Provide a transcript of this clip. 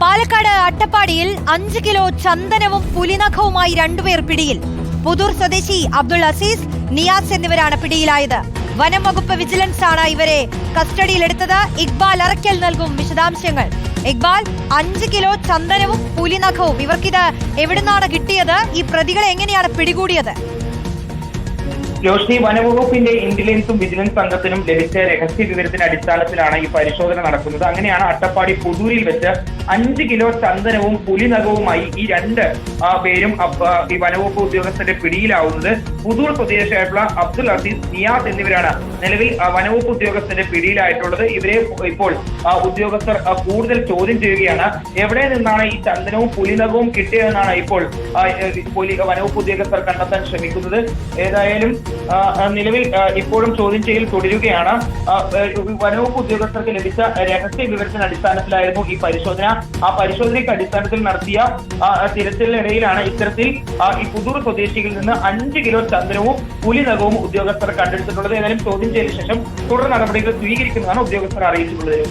പാലക്കാട് അട്ടപ്പാടിയിൽ അഞ്ച് കിലോ ചന്ദനവും പുലിനഖവുമായി രണ്ടുപേർ പിടിയിൽ. പുതൂർ സ്വദേശി അബ്ദുൾ അസീസ് നിയാസ് എന്നിവരാണ് പിടിയിലായത്. വനം വകുപ്പ് വിജിലൻസ് ആണ് ഇവരെ കസ്റ്റഡിയിലെടുത്തത്. ഇക്ബാൽ അറക്കൽ നൽകും വിശദാംശങ്ങൾ. ഇക്ബാൽ അഞ്ച് കിലോ ചന്ദനവും പുലിനഖവും. ഇവർക്കിത് എവിടുന്നാണ് കിട്ടിയത്? ഈ പ്രതികളെ എങ്ങനെയാണ് പിടികൂടിയത്? രോഷ്നി വനവകുപ്പിന്റെ ഇന്റലിജൻസും വിജിലൻസ് സംഘത്തിനും ലഭിച്ച രഹസ്യ വിവരത്തിന്റെ അടിസ്ഥാനത്തിലാണ് ഈ പരിശോധന നടക്കുന്നത്. അങ്ങനെയാണ് അട്ടപ്പാടി പുതൂരിൽ വെച്ച് അഞ്ച് കിലോ ചന്ദനവും പുലിനഖവുമായി ഈ രണ്ട് പേരും ഈ വനവകുപ്പ് ഉദ്യോഗസ്ഥന്റെ പിടിയിലാവുന്നത്. പുതൂർ സ്വദേശിയായിട്ടുള്ള അബ്ദുൽ അസീസ് നിയാസ് എന്നിവരാണ് നിലവിൽ വനവകുപ്പ് ഉദ്യോഗസ്ഥന്റെ പിടിയിലായിട്ടുള്ളത്. ഇവരെ ഇപ്പോൾ ഉദ്യോഗസ്ഥർ കൂടുതൽ ചോദ്യം ചെയ്യുകയാണ്. എവിടെ നിന്നാണ് ഈ ചന്ദനവും പുലിനഖവും കിട്ടിയതെന്നാണ് ഇപ്പോൾ വനവകുപ്പ് ഉദ്യോഗസ്ഥർ കണ്ടെത്താൻ ശ്രമിക്കുന്നത്. ഏതായാലും നിലവിൽ ഇപ്പോഴും ചോദ്യം ചെയ്യൽ തുടരുകയാണ്. വനവകുപ്പ് ഉദ്യോഗസ്ഥർക്ക് ലഭിച്ച രഹസ്യ വിവരത്തിന്റെ അടിസ്ഥാനത്തിലായിരുന്നു ഈ പരിശോധന. ആ പരിശോധനയ്ക്ക് അടിസ്ഥാനത്തിൽ നടത്തിയ തിരച്ചിലിനിടയിലാണ് ഇത്തരത്തിൽ ഈ പുതൂർ സ്വദേശികളിൽ നിന്ന് അഞ്ച് കിലോ ചന്ദനവും പുലിനഖവും ഉദ്യോഗസ്ഥർ കണ്ടെടുത്തിട്ടുള്ളത്. ഏതായാലും ചോദ്യം ചെയ്തതിനു ശേഷം തുടർ നടപടികൾ സ്വീകരിക്കുന്നതാണ് ഉദ്യോഗസ്ഥർ അറിയിച്ചിട്ടുള്ളത്.